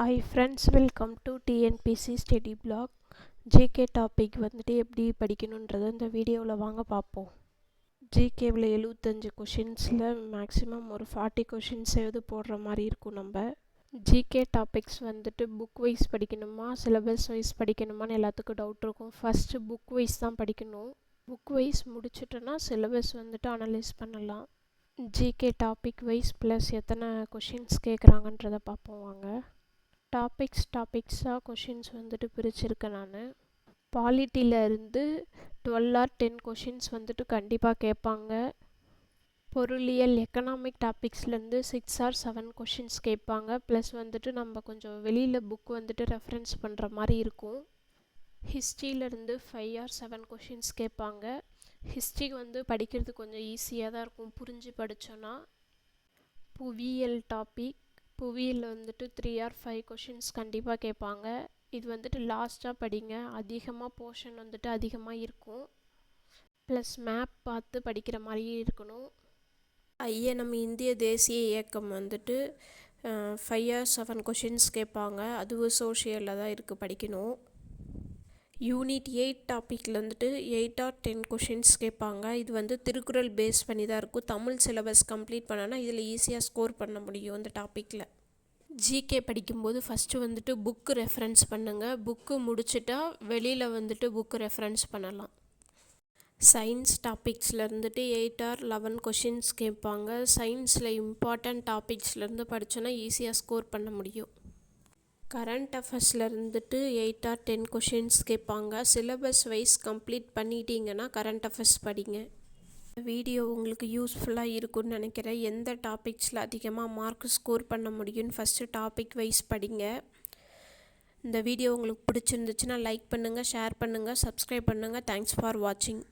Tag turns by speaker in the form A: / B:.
A: Hi friends welcome to TNPSC study block GK topic வந்துட்டு எப்படி படிக்கணுன்றதை இந்த வீடியோவில் வாங்க பார்ப்போம். ஜிகேவில் எழுபத்தஞ்சு கொஷின்ஸில் மேக்ஸிமம் ஒரு ஃபார்ட்டி கொஷின்ஸ் எது போடுற மாதிரி இருக்கும் நம்ம. ஜிகே டாபிக்ஸ் வந்துட்டு புக் வைஸ் படிக்கணுமா சிலபஸ் வைஸ் படிக்கணுமான்னு எல்லாத்துக்கும் டவுட் இருக்கும். ஃபஸ்ட்டு புக் வைஸ் தான் படிக்கணும். புக் வைஸ் முடிச்சிட்டோன்னா சிலபஸ் வந்துட்டு அனலைஸ் பண்ணலாம். ஜிகே டாபிக் வைஸ் ப்ளஸ் எத்தனை கொஷின்ஸ் கேட்குறாங்கன்றதை பார்ப்போம் வாங்க. டாபிக்ஸ் டாபிக்ஸாக கொஷின்ஸ் வந்துட்டு பிரிச்சிருக்கேன் நான். பாலிட்டியில் இருந்து டுவெல் ஆர் டென் கொஷின்ஸ் வந்துட்டு கண்டிப்பாக கேட்பாங்க. பொருளியல் எக்கனாமிக் டாபிக்ஸ்லேருந்து சிக்ஸ் ஆர் செவன் கொஷின்ஸ் கேட்பாங்க. ப்ளஸ் வந்துட்டு நம்ம கொஞ்சம் வெளியில் புக் வந்துட்டு ரெஃபரன்ஸ் பண்ணுற மாதிரி இருக்கும். ஹிஸ்ட்ரியிலேருந்து ஃபைவ் ஆர் செவன் கொஷின்ஸ் கேட்பாங்க. ஹிஸ்ட்ரி வந்து படிக்கிறது கொஞ்சம் ஈஸியாக தான் இருக்கும். புரிஞ்சு படித்தோன்னா புவியியல் டாபிக் புவியியல் வந்துட்டு த்ரீ ஆர் ஃபைவ் கொஷின்ஸ் கண்டிப்பாக கேட்பாங்க. இது வந்துட்டு லாஸ்ட்டாக படிங்க. அதிகமாக போர்ஷன் வந்துட்டு அதிகமாக இருக்கும். ப்ளஸ் மேப் பார்த்து படிக்கிற மாதிரி இருக்கணும். ஐயா நம்ம இந்திய தேசிய இயக்கம் வந்துட்டு ஃபைவ் ஆர் செவன் கொஷின்ஸ் கேட்பாங்க. அதுவும் சோஷியலில் தான் இருக்குது படிக்கணும். யூனிட் எயிட் டாப்பிக்கில் வந்துட்டு எயிட் ஆர் டென் கொஷின்ஸ் கேட்பாங்க. இது வந்து திருக்குறள் பேஸ் பண்ணி தான் இருக்கும். தமிழ் சிலபஸ் கம்ப்ளீட் பண்ணனா இதில் ஈஸியாக ஸ்கோர் பண்ண முடியும் இந்த டாப்பிக்கில் ஜிகே படிக்கும்போது ஃபஸ்ட்டு வந்துட்டு புக்கு ரெஃபரன்ஸ் பண்ணுங்கள் புக்கு முடிச்சுட்டா வெளியில் வந்துட்டு புக்கு ரெஃபரன்ஸ் பண்ணலாம். சயின்ஸ் டாபிக்ஸில் இருந்துட்டு எயிட் ஆர் லெவன் கொஷின்ஸ் கேட்பாங்க. சயின்ஸில் இம்பார்ட்டண்ட் டாபிக்ஸ்லேருந்து படித்தோன்னா ஈஸியாக ஸ்கோர் பண்ண முடியும். கரண்ட் அஃபேர்ஸில் இருந்துட்டு எயிட் ஆர் டென் கொஷின்ஸ் கேட்பாங்க. சிலபஸ் வைஸ் கம்ப்ளீட் பண்ணிட்டீங்கன்னா கரண்ட் அஃபேர்ஸ் படிங்க. வீடியோ உங்களுக்கு யூஸ்ஃபுல்லாக இருக்கும்னு நினைக்கிறேன். எந்த டாபிக்ஸில் அதிகமாக மார்க் ஸ்கோர் பண்ண முடியும்னு ஃபஸ்ட்டு டாபிக் வைஸ் படிங்க. இந்த வீடியோ உங்களுக்கு பிடிச்சிருந்துச்சுன்னா லைக் பண்ணுங்கள் ஷேர் பண்ணுங்கள் சப்ஸ்கிரைப் பண்ணுங்கள் தேங்க்ஸ் ஃபார் வாட்சிங்